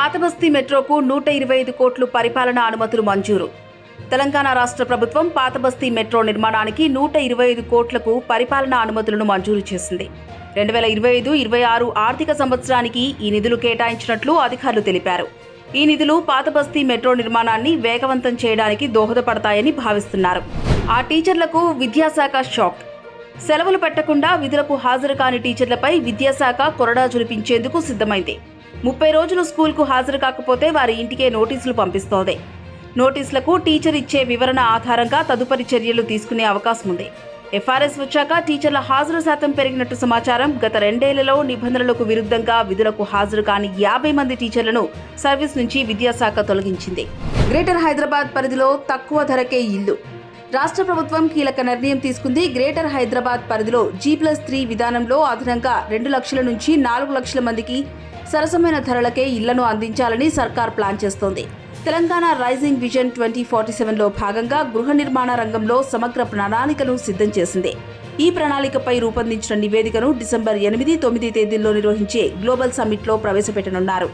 పాతబస్తీ మెట్రోకు నూట ఇరవై ఐదు కోట్లు పరిపాలనా అనుమతులు మంజూరు. తెలంగాణ రాష్ట్ర ప్రభుత్వం పాతబస్తీ మెట్రో నిర్మాణానికి నూట ఇరవై ఐదు కోట్లకు పరిపాలనా అనుమతులను మంజూరు చేసింది. రెండు వేల ఇరవై ఐదు ఇరవై ఆరు ఆర్థిక సంవత్సరానికి ఈ నిధులు కేటాయించినట్లు అధికారులు తెలిపారు. ఈ నిధులు పాతబస్తీ మెట్రో నిర్మాణాన్ని వేగవంతం చేయడానికి దోహదపడతాయని భావిస్తున్నారు. ఆ టీచర్లకు విద్యాశాఖ షాక్. సెలవులు పెట్టకుండా విధులకు హాజరు కాని టీచర్లపై విద్యాశాఖ కొరడా జులిపించేందుకు సిద్ధమైంది. ముప్పై రోజులు స్కూల్కు హాజరు కాకపోతే వారి ఇంటికే నోటీసులు పంపిస్తోంది. నోటీసులకు టీచర్ ఇచ్చే వివరణ ఆధారంగా తదుపరి చర్యలు తీసుకునే అవకాశం ఉంది. ఎఫ్ఆర్ఎస్ వచ్చాక టీచర్ల హాజరు శాతం పెరిగినట్టు సమాచారం గత రెండేళ్ళలో నిబంధనలకు విరుద్ధంగా విధులకు హాజరు కాని యాభై మంది టీచర్లను సర్వీస్ నుంచి విద్యాశాఖ తొలగించింది. గ్రేటర్ హైదరాబాద్ పరిధిలో తక్కువ ధరకే ఇల్లు. రాష్ట్ర ప్రభుత్వం కీలక నిర్ణయం తీసుకుంది. గ్రేటర్ హైదరాబాద్ పరిధిలో జీ ప్లస్ త్రీ విధానంలో అదనంగా రెండు లక్షల నుంచి నాలుగు లక్షల మందికి సరసమైన ధరలకే ఇళ్ళను అందించాలని సర్కార్ ప్లాన్ చేస్తోంది. Telangana rising vision twenty forty సెవెన్లో భాగంగా గృహ నిర్మాణ రంగంలో సమగ్ర ప్రణాళికను సిద్ధం చేసింది. ఈ ప్రణాళికపై రూపొందించిన నివేదికను డిసెంబర్ ఎనిమిది తొమ్మిది తేదీల్లో నిర్వహించే గ్లోబల్ సమ్మిట్లో ప్రవేశపెట్టనున్నారు.